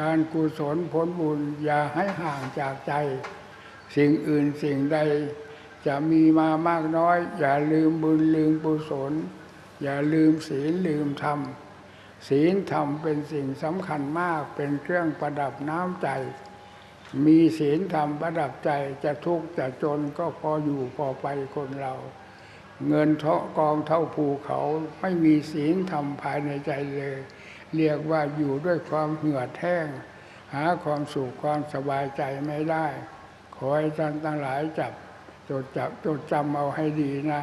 การกุศลผลบุญอย่าให้ห่างจากใจ สิ่งอื่นสิ่งใด จะมีมามากน้อย อย่าลืมบุญลืมกุศล อย่าลืมศีลลืมธรรม ศีลธรรมเป็นสิ่งสำคัญมากเป็นเครื่องประดับน้ำใจ มีศีลธรรมประดับใจจะทุกข์จะจนก็พออยู่พอไปคนเรา เงินเทาะกองเท่าภูเขาไม่มีศีลธรรมภายในใจเลย เรียกว่าอยู่ด้วยความเหือดแห้ง หาความสุขความสบายใจไม่ได้ ขอให้ท่านทั้งหลายจับจดจับจดจำเอาให้ดีนะ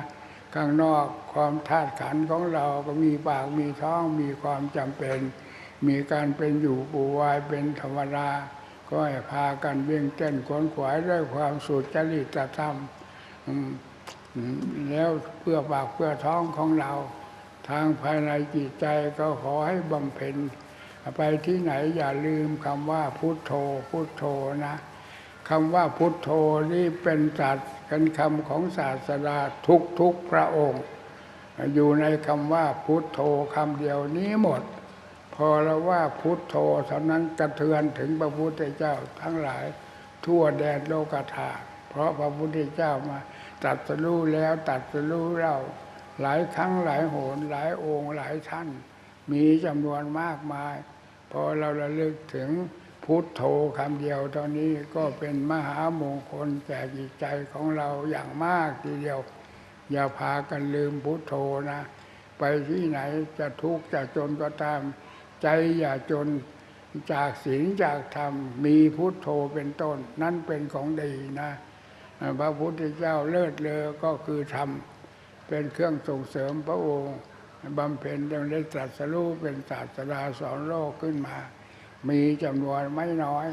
ข้างนอกความธาตุขันของเราก็มีปากมีท้องมีความจำเป็น มีการเป็นอยู่ปูวายเป็นธรรมดาก็ให้พากันเบี่ยงเต้นขวนขวายด้วยความสุจริตธรรมแล้วเพื่อปากเพื่อท้องของเรา ทางภายในจิตใจก็ขอให้บำเพ็ญไปที่ไหนอย่าลืมคำว่าพุทโธ พุทโธนะคำว่าพุทโธนี่เป็นจัดกันคำของศาสดาทุกทุกพระองค์ อยู่ในคำว่าพุทโธคำเดียวนี้หมด พอเราว่าพุทโธเท่านั้นกระเทือนถึงพระพุทธเจ้าทั้งหลายทั่วแดนโลกธาตุเพราะพระพุทธเจ้ามาตัดสรู้แล้วตัดสรู้เรา หลายครั้งหลายโหนหลายองค์หลายท่าน มีจำนวนมากมาย พอเราระลึกถึงพุทโธคำเดียวตอนนี้ก็เป็นมหามงคลแก่จิตใจของเราอย่างมากทีเดียว อย่าพากันลืมพุทโธนะ ไปที่ไหนจะทุกข์จะจนก็ตาม ใจอย่าจนจากศีลจากธรรมมีพุทโธเป็นต้น นั่นเป็นของดีนะ พระพุทธเจ้าเลิศเลอก็คือธรรม เป็นเครื่องส่งเสริมพระองค์บำเพ็ญจนได้ตรัสรู้เป็นศาสดาสอนโลกขึ้นมา มีจำนวนไม่น้อย